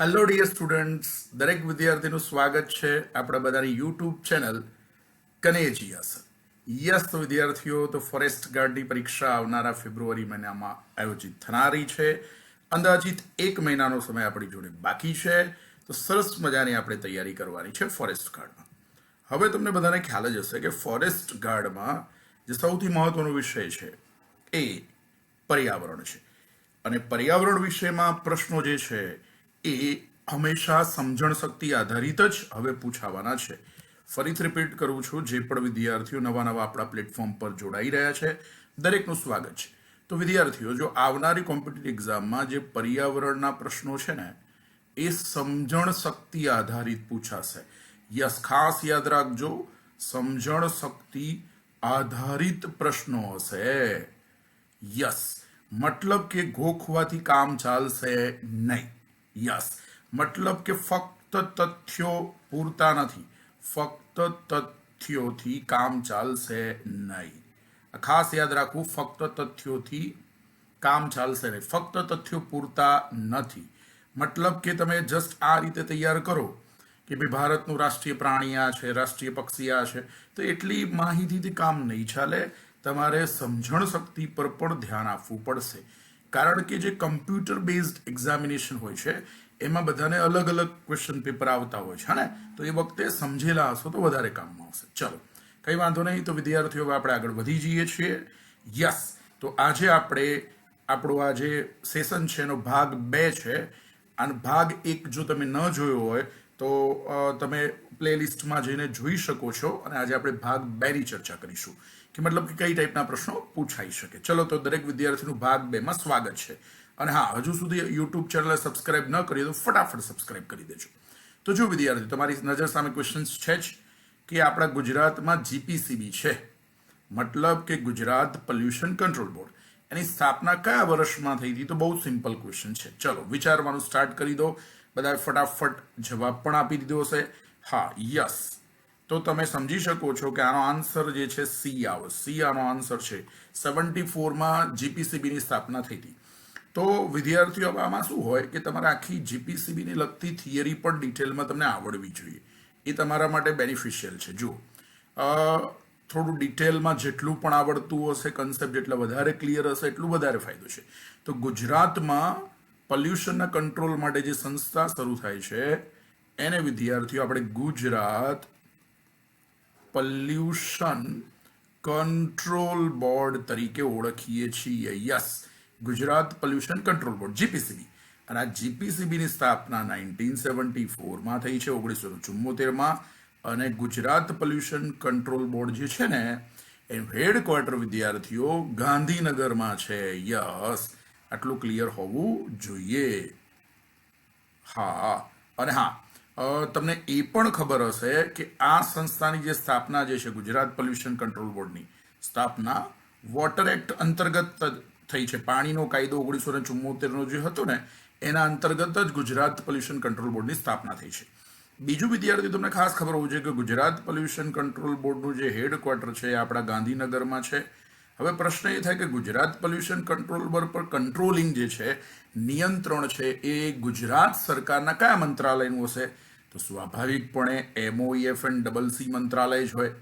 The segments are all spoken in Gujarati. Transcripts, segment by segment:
હેલો ડિયર સ્ટુડન્ટ્સ દરેક વિદ્યાર્થીનું સ્વાગત છે આપણા બધાની યુટ્યુબ ચેનલ કનેજીયસ યસ તો વિદ્યાર્થીઓ, તો ફોરેસ્ટ ગાર્ડની પરીક્ષા આવનારા ફેબ્રુઆરી મહિનામાં આયોજિત થનારી છે. અંદાજિત એક મહિનાનો સમય આપણી જોડે બાકી છે. તો સરસ મજાની આપણે તૈયારી કરવાની છે ફોરેસ્ટ ગાર્ડમાં હવે તમને બધાને ખ્યાલ જ હશે કે ફોરેસ્ટ ગાર્ડમાં જે સૌથી મહત્વનો વિષય છે એ પર્યાવરણ છે. અને પર્યાવરણ વિષયમાં પ્રશ્નો જે છે એ હંમેશા સમજણ શક્તિ આધારિત જ હવે પૂછાવાના છે. ફરીથી રિપીટ કરું છું, જે પણ વિદ્યાર્થીઓ નવા નવા આપણા પ્લેટફોર્મ પર જોડાઈ રહ્યા છે, દરેકનું સ્વાગત છે. તો વિદ્યાર્થીઓ, જો આવનારી કોમ્પિટિટિવ એક્ઝામમાં જે પર્યાવરણના પ્રશ્નો છે ને, એ સમજણ શક્તિ આધારિત પૂછાશે. યસ, ખાસ યાદ રાખજો, સમજણ શક્તિ આધારિત પ્રશ્નો હશે. યસ, મતલબ કે ગોખવાથી કામ ચાલશે નહીં. યસ. મતલબ કે ફક્ત તથ્યો પૂરતા નથી. ફક્ત તથ્યોથી કામ ચાલશે નહીં. ખાસ યાદ રાખવું, ફક્ત તથ્યોથી કામ ચાલશે નહીં. ફક્ત તથ્યો પૂરતા નથી. મતલબ કે તમે જસ્ટ આ રીતે તૈયાર કરો કે ભાઈ ભારતનું રાષ્ટ્રીય પ્રાણી આ છે, રાષ્ટ્રીય પક્ષી આ છે, તો એટલી માહિતીથી કામ નહીં ચાલે. તમારે સમજણ શક્તિ પર પણ ધ્યાન આપવું પડશે. કારણ કે જે કમ્પ્યુટર બેઝડ એક્ઝામિનેશન હોય છે, એમાં બધાને અલગ અલગ ક્વેશ્ચન પેપર આવતા હોય છે ને? તો એ વખતે સમજેલા હશો તો વધારે કામમાં આવશે. ચલો, કંઈ વાંધો નહીં, તો વિદ્યાર્થીઓ આપણે આગળ વધી જઈએ છીએ. યસ તો આજે આપણે, આપણો આ જે સેશન છે એનો ભાગ બે છે. અને ભાગ એક જો તમે ન જોયો હોય તો તમે પ્લેલિસ્ટમાં જઈને જોઈ શકો છો અને આજે આપણે ભાગ બેની ચર્ચા કરીશું કે મતલબ કે કઈ ટાઈપના પ્રશ્નો પૂછાઈ શકે. ચલો તો દરેક વિદ્યાર્થીનું ભાગ બેમાં સ્વાગત છે. અને હા, હજુ સુધી યુટ્યુબ ચેનલ સબસ્ક્રાઇબ ન કરી તો ફટાફટ સબસ્ક્રાઇબ કરી દેજો. તો જો વિદ્યાર્થી, તમારી નજર સામે ક્વેશ્ચન્સ છે જ કે આપણા ગુજરાતમાં જીપીસીબી છે. મતલબ કે ગુજરાત પોલ્યુશન કંટ્રોલ બોર્ડ એની સ્થાપના કયા વર્ષમાં થઈ હતી? તો બહુ સિમ્પલ ક્વેશ્ચન છે. ચલો, વિચારવાનું સ્ટાર્ટ કરી દો. બધા ફટાફટ જવાબ પણ આપી દીધો હશે. હા, યસ. તો તમે સમજી શકો છો કે આનો આન્સર જે છે, સી આવો. સી આનો આન્સર છે સેવન્ટી ફોરમાં જીપીસીબીની સ્થાપના થઈ હતી. તો વિદ્યાર્થીઓ આમાં શું હોય કે તમારે આખી જીપીસીબીની લગતી થિયરી પણ ડિટેલમાં તમને આવડવી જોઈએ. એ તમારા માટે બેનિફિશિયલ છે. જુઓ. થોડું ડિટેલમાં જેટલું પણ આવડતું હશે કન્સેપ્ટ જેટલા વધારે ક્લિયર હશે, એટલું વધારે ફાયદો છે. તો ગુજરાતમાં પોલ્યુશનના કંટ્રોલ માટે જે સંસ્થા શરૂ થાય છે, એને વિદ્યાર્થીઓ આપણે ગુજરાત પોલ્યુશન કંટ્રોલ બોર્ડ તરીકે ઓળખીએ છીએ. Yes, Gujarat pollution control board, GPCB. અને આ જીપીસીબીની સ્થાપના નાઇન્ટીન સેવન્ટી ફોરમાં થઈ છે, ઓગણીસો ચુમ્મોતેરમાં અને ગુજરાત પોલ્યુશન કંટ્રોલ બોર્ડ જે છે ને, એનું હેડક્વાર્ટર વિદ્યાર્થીઓ ગાંધીનગરમાં છે. યસ. આટલું ક્લિયર હોવું જોઈએ. હા, અને હા તમને એ પણ ખબર હશે કે આ સંસ્થાની જે સ્થાપના જે છે, ગુજરાત પોલ્યુશન કંટ્રોલ બોર્ડની સ્થાપના વોટર એક્ટ અંતર્ગત થઈ છે. પાણીનો કાયદો ઓગણીસો ને ચુમ્મોતેરનો જે હતો ને, એના અંતર્ગત જ ગુજરાત પોલ્યુશન કંટ્રોલ બોર્ડની સ્થાપના થઈ છે. બીજું વિદ્યાર્થી, તમને ખાસ ખબર હોવું જોઈએ કે ગુજરાત પોલ્યુશન કંટ્રોલ બોર્ડનું જે હેડક્વાર્ટર છે એ આપણા ગાંધીનગરમાં છે. હવે પ્રશ્ન એ થાય કે ગુજરાત પોલ્યુશન કંટ્રોલ બોર્ડ પર કંટ્રોલિંગ જે છે, નિયંત્રણ છે, એ ગુજરાત સરકારના કયા મંત્રાલયનું હશે? તો સ્વાભાવિકપણે એમઓઈએફ એન્ડ ડબલ સી મંત્રાલય જ હોય.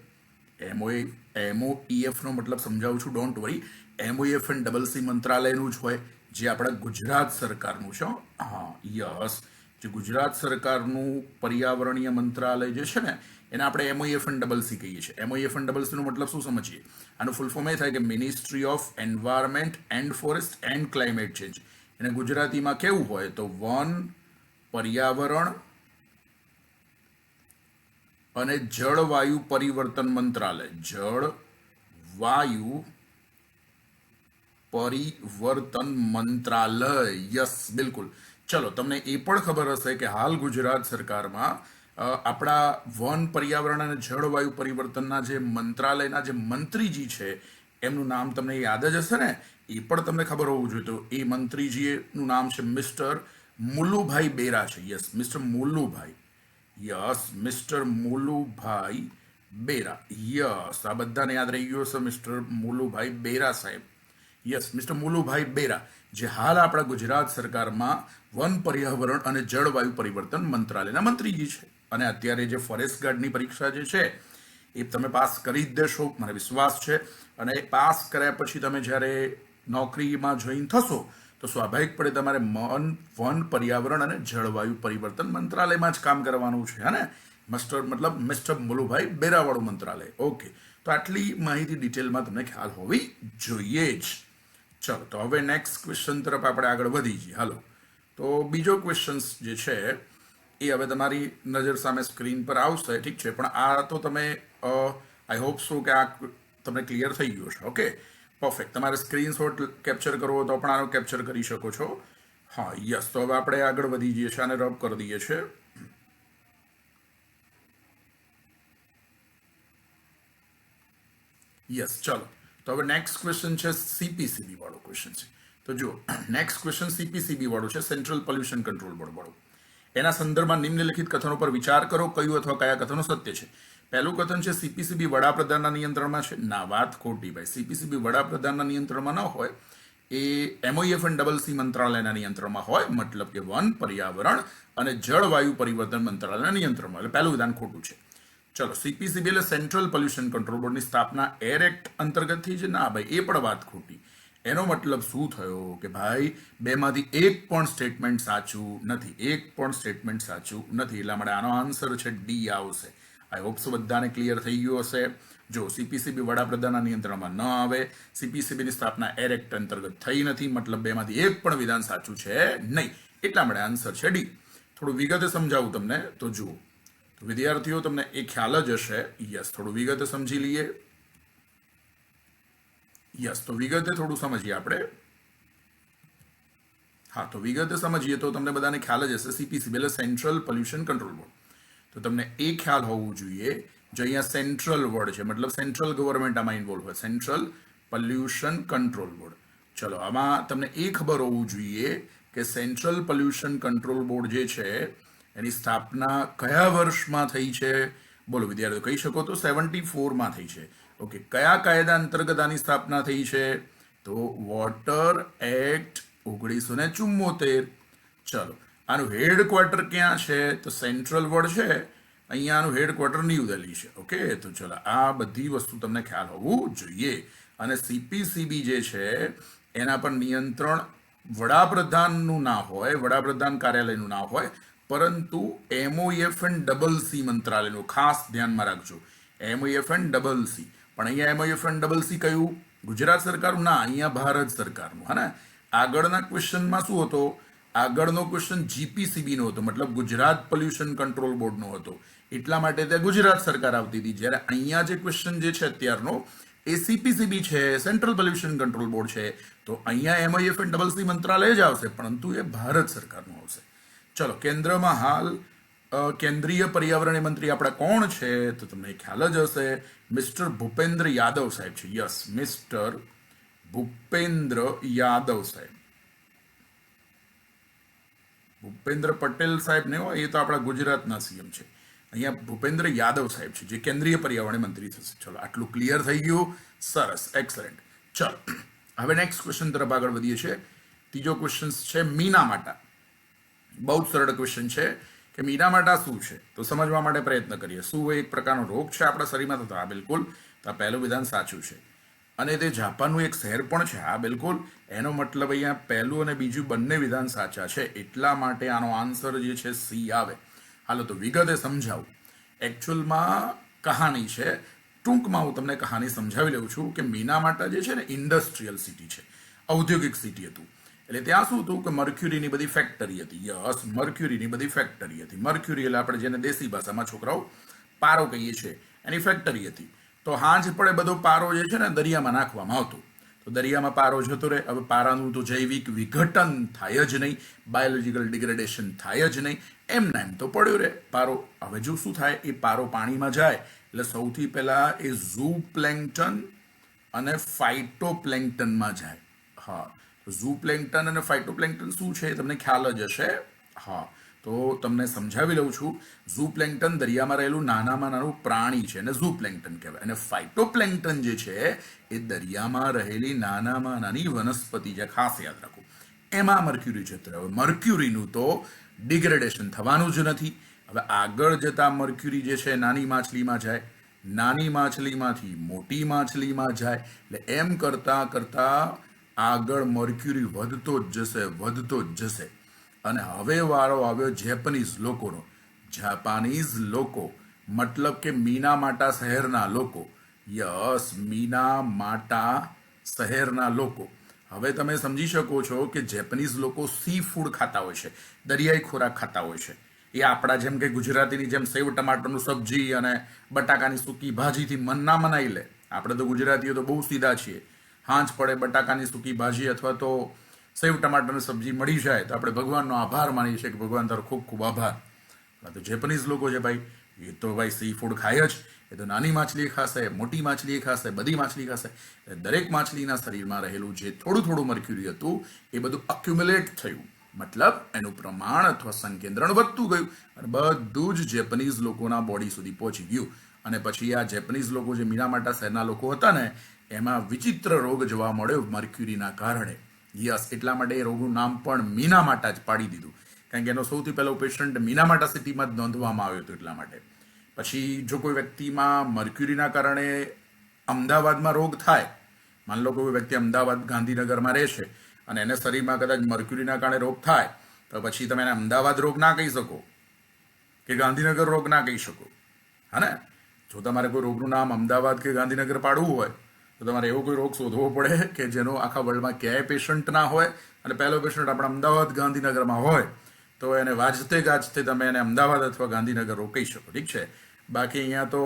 એમઓએ એમઓઈએફનો મતલબ સમજાવું છું don't worry MOEF and double C મંત્રાલયનું જ હોય, જે આપણા ગુજરાત સરકારનું છે હા, યસ. જે ગુજરાત સરકારનું પર્યાવરણીય મંત્રાલય જે છે ને એને આપણે એમઓઈએફ એન્ડ ડબલ સી કહીએ છીએ. એમઓઈએફ એન્ડ ડબલ સીનો મતલબ શું સમજીએ? આનું ફૂલ ફોર્મ એ થાય કે ministry of environment and forest and climate change એને ગુજરાતીમાં કેવું હોય તો વન, પર્યાવરણ અને જળવાયુ પરિવર્તન મંત્રાલય. જળ વાયુ પરિવર્તન મંત્રાલય. યસ બિલકુલ. ચલો, તમને એ પણ ખબર હશે કે હાલ ગુજરાત સરકારમાં આપણા વન પર્યાવરણ અને જળવાયુ પરિવર્તનના જે મંત્રાલયના જે મંત્રીજી છે, એમનું નામ તમને યાદ જ હશે ને? એ પણ તમને ખબર હોવું જોઈએ. તો એ મંત્રીજીનું નામ છે મિસ્ટર મુલ્લુભાઈ બેરા છે. Yes, mister Mullubhai. Yes, mister Mulubhai Bera. Yes, આ બધાને યાદ રહી ગયો છે મિસ્ટર મુલુભાઈ બેરા સાહેબ. Yes, mister Mulubhai Bera. જે હાલ આપણા ગુજરાત સરકારમાં વન પર્યાવરણ અને જળવાયુ પરિવર્તન મંત્રાલયના મંત્રીજી છે. અને અત્યારે જે ફોરેસ્ટ ગાર્ડની પરીક્ષા જે છે, એ તમે પાસ કરી જ દેશો, મને વિશ્વાસ છે. અને એ પાસ કર્યા પછી તમે જ્યારે નોકરીમાં જોઈન થશો, તો સ્વાભાવિકપણે તમારે મન, વન પર્યાવરણ અને જળવાયુ પરિવર્તન મંત્રાલયમાં જ કામ કરવાનું છે, હે ને? મસ્ટર મતલબ મિસ્ટર મુલુભાઈ બેરાવાળું મંત્રાલય. ઓકે તો આટલી માહિતી ડિટેલમાં તમને ખ્યાલ હોવી જોઈએ જ. ચલો, તો હવે નેક્સ્ટ ક્વેશ્ચન તરફ આપણે આગળ વધી જઈએ. હાલો. તો બીજો ક્વેશ્ચન જે છે, એ હવે તમારી નજર સામે સ્ક્રીન પર આવશે, ઠીક છે? પણ આ તો તમે આઈ હોપ સો કે આ તમને ક્લિયર થઈ ગયું છે ઓકે પરફેક્ટ તમારે સ્ક્રીનશોટ કેપ્ચર કરવો તો પણ આનો કેપ્ચર કરી શકો છો. હા યસ તો હવે આપણે આગળ વધી જઈએ છીએ, આને રબ કરી દઈએ છીએ. યસ ચલો. તો હવે નેક્સ્ટ ક્વેશ્ચન છે સીપીસીબી વાળો ક્વેશ્ચન છે. તો જુઓ નેક્સ્ટ ક્વેશ્ચન સીપીસીબી વાળો છે સેન્ટ્રલ પોલ્યુશન કંટ્રોલ બોર્ડ વાળો. એના સંદર્ભમાં નિમ્નલિખિત કથનો પર વિચાર કરો, કયું અથવા કયા કથનો સત્ય છે. પહેલું કથન છે સીપીસીબી વડાપ્રધાનના નિયંત્રણમાં છે. ના, વાત ખોટી ભાઈ. સીપીસીબી વડાપ્રધાનના નિયંત્રણમાં ન હોય, એ એમઓએફ એન્ડ ડબલ સી મંત્રાલયના નિયંત્રણમાં હોય, મતલબ કે વન પર્યાવરણ અને જળવાયુ પરિવર્તન મંત્રાલયના નિયંત્રણમાં. એટલે પહેલું વિધાન ખોટું છે. ચલો સીપીસીબી એટલે સેન્ટ્રલ પોલ્યુશન કંટ્રોલ બોર્ડની સ્થાપના એર એક્ટ અંતર્ગત થઈ છે. ના ભાઈ, એ પણ વાત ખોટી. એનો મતલબ શું થયો કે ભાઈ, બેમાંથી એક પણ સ્ટેટમેન્ટ સાચું નથી. એક પણ સ્ટેટમેન્ટ સાચું નથી. એટલા માટે આનો આન્સર છે ડી આવશે. આઈ હોપ સો બધાને ક્લિયર થઈ ગયું હશે. જો સીપીસીબી વડાપ્રધાનના નિયંત્રણમાં ન આવે સીપીસીબીની સ્થાપના એર એક્ટ અંતર્ગત થઈ નથી. મતલબ બેમાંથી એક પણ વિધાન સાચું છે નહીં. એટલા માટે આન્સર છે ડી થોડું વિગતે સમજાવું તમને. તો જુઓ. વિદ્યાર્થીઓ, તમને એ ખ્યાલ જ હશે. યસ, થોડું વિગતે સમજી લઈએ. યસ, તો વિગતે થોડું સમજીએ આપણે. હા, તો વિગતે સમજીએ તો તમને બધાને ખ્યાલ જ હશે. સીપીસી એટલે સેન્ટ્રલ પોલ્યુશન કંટ્રોલ બોર્ડ તો તમને એ ખ્યાલ હોવું જોઈએ જો અહીંયા સેન્ટ્રલ વર્ડ છે. મતલબ સેન્ટ્રલ ગવર્મેન્ટ આમાં ઇન્વોલ્વ હોય. સેન્ટ્રલ પોલ્યુશન કંટ્રોલ બોર્ડ ચલો, આમાં તમને એ ખબર હોવું જોઈએ કે સેન્ટ્રલ પોલ્યુશન કંટ્રોલ બોર્ડ જે છે એની સ્થાપના કયા વર્ષમાં થઈ છે? બોલો વિદ્યાર્થીઓ, કહી શકો તો સેવન્ટી ફોરમાં થઈ છે. ઓકે કયા કાયદા અંતર્ગત આની સ્થાપના થઈ છે? તો વોટર એક્ટ ઓગણીસો ને ચુમ્મોતેર. ચલો, આનું હેડક્વાર્ટર ક્યાં છે? તો સેન્ટ્રલ વર્ડ છે. અહીંયા આનું હેડક્વાર્ટર ન્યૂ દિલ્હી છે. ઓકે તો ચલો, આ બધી વસ્તુ તમને ખ્યાલ હોવું જોઈએ. અને સીપીસીબી જે છે, એના પર નિયંત્રણ વડાપ્રધાનનું ના હોય, વડાપ્રધાન કાર્યાલયનું ના હોય પરંતુ એમઓએફ એન્ડ ડબલ સી મંત્રાલયનું ખાસ ધ્યાનમાં રાખજો. એમઓએફ એન્ડ ડબલ સી પણ અહીંયા એમઓએફ એન્ડ ડબલ સી કયું? ગુજરાત સરકારનું ના, અહીંયા ભારત સરકારનું. હા ને? આગળના ક્વેશ્ચનમાં શું હતો? આગળનો ક્વેશ્ચન જીપીસીબીનો હતો. મતલબ ગુજરાત પોલ્યુશન કંટ્રોલ બોર્ડનો હતો. એટલા માટે ત્યાં ગુજરાત સરકાર આવતી હતી. જ્યારે અહીંયા જે ક્વેશ્ચન જે છે અત્યારનો, એ સીપીસીબી છે સેન્ટ્રલ પોલ્યુશન કંટ્રોલ બોર્ડ છે. તો અહીંયા એમઆઈએફ એન્ડ ડબલ સી મંત્રાલય જ આવશે, પરંતુ એ ભારત સરકારનું આવશે. ચલો, કેન્દ્રમાં હાલ કેન્દ્રીય પર્યાવરણીય મંત્રી આપણા કોણ છે? તો તમને ખ્યાલ જ હશે, મિસ્ટર ભૂપેન્દ્ર યાદવ સાહેબ છે. યસ, મિસ્ટર ભૂપેન્દ્ર યાદવ સાહેબ. ભૂપેન્દ્ર પટેલ સાહેબ ને હોય, એ તો આપણા ગુજરાતના સીએમ છે. અહીંયા ભૂપેન્દ્ર યાદવ સાહેબ છે, જે કેન્દ્રીય પર્યાવરણ મંત્રી થશે. ચલો, આટલું ક્લિયર થઈ ગયું. સરસ એક્સલન્ટ ચલો, હવે નેક્સ્ટ ક્વેશ્ચન તરફ આગળ વધીએ છીએ. ત્રીજો ક્વેશ્ચન છે મીના માટા. બહુ જ સરળ ક્વેશ્ચન છે કે મીનામાટા શું છે? તો સમજવા માટે પ્રયત્ન કરીએ. શું એક પ્રકારનો રોગ છે આપણા શરીરમાં? તો હા, બિલકુલ. તો આ પહેલું વિધાન સાચું છે. અને તે જાપાનનું એક શહેર પણ છે. હા, બિલકુલ. એનો મતલબ અહીંયા પહેલું અને બીજું બંને વિધાન સાચા છે. એટલા માટે આનો આન્સર જે છે સી આવે. હાલો, તો વિગતે સમજાવું. એકચ્યુઅલમાં કહાની છે. ટૂંકમાં હું તમને કહાની સમજાવી લઉં છું કે મીનામાટા જે છે ને ઇન્ડસ્ટ્રીયલ સિટી છે. ઔદ્યોગિક સિટી હતું. એટલે ત્યાં શું હતું કે મર્ક્યુરીની બધી ફેક્ટરી હતી. યસ મર્ક્યુરીની બધી ફેક્ટરી હતી. મર્ક્યુરી એટલે આપણે જેને દેશી ભાષામાં છોકરાઓ પારો કહીએ છીએ, એની ફેક્ટરી હતી. તો હાંજ પડે બધો પારો જે છે ને દરિયામાં નાખવામાં આવતો. તો દરિયામાં પારો જતો રહે. હવે પારાનું તો જૈવિક વિઘટન થાય જ નહીં બાયોલોજીકલ ડિગ્રેડેશન થાય જ નહીં. એમના એમ તો પડ્યો રહે. પારો હવે જો શું થાય? એ પારો પાણીમાં જાય. એટલે સૌથી પહેલાં એ ઝૂ પ્લેન્કટન અને ફાઇટોપ્લેન્કટનમાં જાય. હા. ઝૂ પ્લેન્કટન અને ફાઇટોપ્લેન્કટન શું છે તમને ખ્યાલ જ હશે. હા, તો તમને સમજાવી લઉં છું. ઝૂ પ્લેન્કટન દરિયામાં રહેલું નાનામાં નાનું પ્રાણી છે અને ઝૂ પ્લેન્કટન કહેવાય. અને ફાઇટોપ્લેન્કટન જે છે એ દરિયામાં રહેલી નાનામાં નાની વનસ્પતિ છે. ખાસ યાદ રાખો, એમાં મર્ક્યુરી જતું હવે મર્ક્યુરીનું તો ડિગ્રેડેશન થવાનું જ નથી. હવે આગળ જતા મર્ક્યુરી જે છે નાની માછલીમાં જાય, નાની માછલીમાંથી મોટી માછલીમાં જાય. એટલે એમ કરતા કરતા આગળ મર્ક્યુરી વધતો જ જશે, વધતો જ જશે. અને હવે વારો આવ્યો જેપનીઝ લોકોનો. જાપાનીઝ લોકો, મતલબ કે મીના માટા શહેરના લોકો. યસ, મીના માટા શહેરના લોકો. હવે તમે સમજી શકો છો કે જેપનીઝ લોકો સી ફૂડ ખાતા હોય છે, દરિયાઈ ખોરાક ખાતા હોય છે. એ આપણા જેમ કે ગુજરાતીની જેમ સેવ, ટમાટરનું સબ્જી અને બટાકાની સૂકી ભાજીથી મન ના મનાઈ લે. આપણે તો ગુજરાતીઓ તો બહુ સીધા છીએ. હાંજ પડે, બટાકાની સૂકી ભાજી અથવા તો સેવ ટમાટરની સબ્જી મળી જાય, તો આપણે ભગવાનનો આભાર માનીએ છીએ કે ભગવાન તારો ખૂબ ખૂબ આભાર. તો જેપનીઝ લોકો છે ભાઈ. એ તો ભાઈ સી ફૂડ ખાય જ. એ તો નાની માછલી ખાશે, મોટી માછલી ખાશે, બધી માછલી ખાશે. દરેક માછલીના શરીરમાં રહેલું જે થોડું થોડું મર્ક્યુરી હતું, એ બધું અક્યુમ્યુલેટ થયું. મતલબ એનું પ્રમાણ અથવા સંકેન્દ્રણ વધતું ગયું અને બધું જ જેપનીઝ લોકોના બોડી સુધી પહોંચી ગયું. અને પછી આ જેપનીઝ લોકો જે મીનામાટા શહેરના લોકો હતા ને એમાં વિચિત્ર રોગ જોવા મળ્યો મર્ક્યુરીના કારણે. યસ, એટલા માટે એ રોગનું નામ પણ મીનામાટા જ પાડી દીધું. કારણ કે એનો સૌથી પહેલો પેશન્ટ મીનામાટા સિટીમાં જ નોંધવામાં આવ્યો હતો એટલા માટે. પછી જો કોઈ વ્યક્તિમાં મર્ક્યુરીના કારણે અમદાવાદમાં રોગ થાય, માન લો કોઈ વ્યક્તિ અમદાવાદ ગાંધીનગરમાં રહેશે અને એને શરીરમાં કદાચ મર્ક્યુરીના કારણે રોગ થાય, તો પછી તમે એને અમદાવાદ રોગ ના કહી શકો કે ગાંધીનગર રોગ ના કહી શકો. હા ને? જો તમારે કોઈ રોગનું નામ અમદાવાદ કે ગાંધીનગર પાડવું હોય તો તમારે એવો કોઈ રોગ શોધવો પડે કે જેનો આખા વર્લ્ડમાં ક્યાંય પેશન્ટ ના હોય? અને પહેલો પેશન્ટ આપણા અમદાવાદ ગાંધીનગરમાં હોય, તો એને વાજતે ગાજતે તમે એને અમદાવાદ અથવા ગાંધીનગર રોકી શકો, ઠીક છે? બાકી અહીંયા તો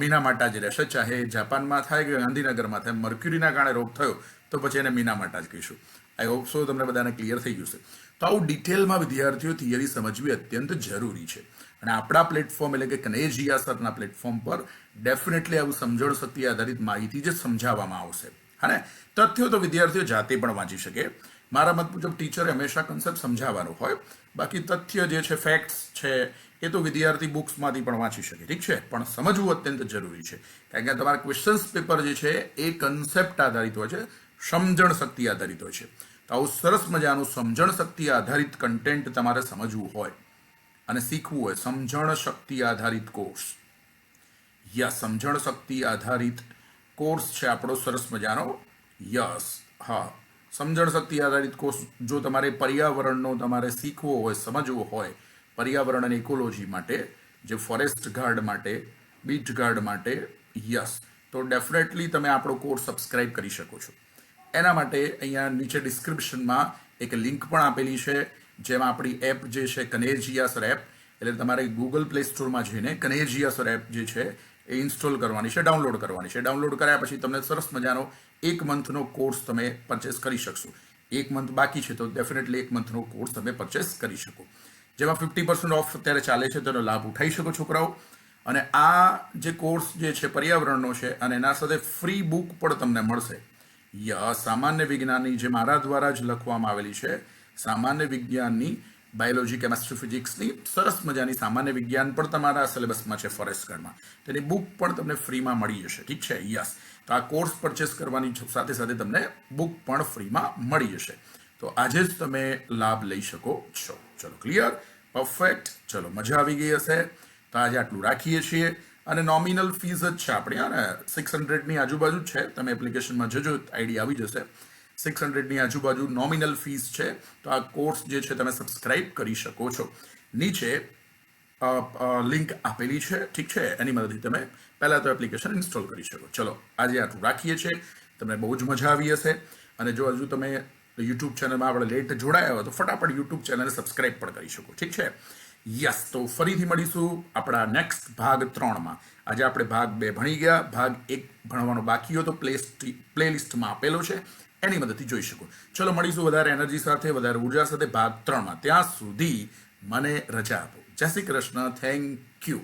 મીનામાટા જ રહેશે, ચાહે જાપાનમાં થાય કે ગાંધીનગરમાં થાય, મર્ક્યુરીના કારણે રોગ થયો, તો પછી એને મીનામાટા જ કહીશું. આઈ હોપ સો તમને બધાને ક્લિયર થઈ ગયું છે. તો આવું ડિટેલમાં વિદ્યાર્થીઓ થિયરી સમજવી અત્યંત જરૂરી છે. અને આપણા પ્લેટફોર્મ એટલે કે કનેજિયા સરના પ્લેટફોર્મ પર ડેફિનેટલી આવું સમજણ શક્તિ આધારિત માહિતી જે સમજાવવામાં આવશે. હા તથ્યો તો વિદ્યાર્થીઓ જાતે પણ વાંચી શકે. મારા મત મુજબ ટીચરે હંમેશા કન્સેપ્ટ સમજાવવાનો હોય. બાકી તથ્ય જે છે ફેક્ટ્સ છે, એ તો વિદ્યાર્થી બુક્સમાંથી પણ વાંચી શકે. ઠીક છે? પણ સમજવું અત્યંત જરૂરી છે. કારણ કે તમારા ક્વેશ્ચન્સ પેપર જે છે, એ કન્સેપ્ટ આધારિત હોય છે, સમજણ શક્તિ આધારિત હોય છે. તો આવું સરસ મજાનું સમજણ શક્તિ આધારિત કન્ટેન્ટ તમારે સમજવું હોય. અને શીખવું હોય સમજણ શક્તિ આધારિત કોર્સ. યા સમજણ શક્તિ આધારિત કોર્સ છે આપણો સરસ મજાનો? યસ. હા. સમજણ શક્તિ આધારિત કોર્સ જો તમારે પર્યાવરણનો તમારે શીખવો હોય, સમજવો હોય, પર્યાવરણ અને ઇકોલોજી માટે, જે ફોરેસ્ટ ગાર્ડ માટે બીચ ગાર્ડ માટે, યસ. તો ડેફિનેટલી તમે આપણો કોર્સ સબસ્ક્રાઇબ કરી શકો છો. એના માટે અહીંયા નીચે ડિસ્ક્રિપ્શનમાં એક લિંક પણ આપેલી છે. જેમાં આપણી એપ જે છે કનેજિયાસર એપ, એટલે તમારે ગૂગલ પ્લે સ્ટોરમાં જઈને કનેજિયાસર એપ જે છે, એ ઇન્સ્ટોલ કરવાની છે, ડાઉનલોડ કરવાની છે. ડાઉનલોડ કર્યા પછી તમને સરસ મજાનો એક મંથનો કોર્સ તમે પરચેસ કરી શકશો. એક મંથ બાકી છે તો ડેફિનેટલી એક મંથનો કોર્સ તમે પરચેસ કરી શકો. જેમાં ફિફ્ટી પર્સન્ટ ઓફ અત્યારે ચાલે છે, તેનો લાભ ઉઠાઈ શકો છોકરાઓ. અને આ જે કોર્સ જે છે, પર્યાવરણનો છે, અને એના સાથે ફ્રી બુક પણ તમને મળશે. ય સામાન્ય વિજ્ઞાનની જે મારા દ્વારા જ લખવામાં આવેલી છે સામાન્ય વિજ્ઞાનની બાયોલોજી કેમેસ્ટ્રી ફિઝિક્સની સરસ મજાની સામાન્ય વિજ્ઞાન પણ તમારા સિલેબસમાં છે ફોરેસ્ટ ગાર્ડમાં તેની બુક પણ તમને ફ્રીમાં મળી જશે. ઠીક છે? યસ તો આ કોર્સ પરચેસ કરવાની સાથે સાથે તમને બુક પણ ફ્રીમાં મળી જશે. તો આજે જ તમે લાભ લઈ શકો છો. ચલો ક્લિયર પરફેક્ટ ચલો, મજા આવી ગઈ હશે. તો આજે આટલું રાખીએ છીએ. અને નોમિનલ ફીસ જ છે આપણે. અને સિક્સ હંડ્રેડની આજુબાજુ જ છે. તમે એપ્લિકેશનમાં જજો આઈડી આવી જશે. સિક્સ હંડ્રેડની આજુબાજુ નોમિનલ ફીસ છે. તો આ કોર્સ જે છે તમે સબસ્ક્રાઇબ કરી શકો છો. નીચે લિંક આપેલી છે. ઠીક છે? એની મદદથી તમે પહેલાં તો એપ્લિકેશન ઇન્સ્ટોલ કરી શકો. ચલો, આજે આટલું રાખીએ છીએ. તમને બહુ જ મજા આવી હશે. અને જો હજુ તમે યુટ્યુબ ચેનલમાં આપણે લેટ જોડાયા હોય તો ફટાફટ યુટ્યુબ ચેનલ સબસ્ક્રાઇબ પણ કરી શકો. ઠીક છે? યસ, તો ફરીથી મળીશું આપણા નેક્સ્ટ ભાગ ત્રણમાં. આજે આપણે ભાગ બે ભણી ગયા. ભાગ એક ભણવાનો બાકી હતો. પ્લે પ્લે લિસ્ટમાં આપેલો છે. એની મદદથી જોઈ શકો. ચલો, મળીશું વધારે એનર્જી સાથે, વધારે ઊર્જા સાથે ભાગ ત્રણમાં. ત્યાં સુધી મને રજા આપો. જય શ્રી કૃષ્ણ. Thank you.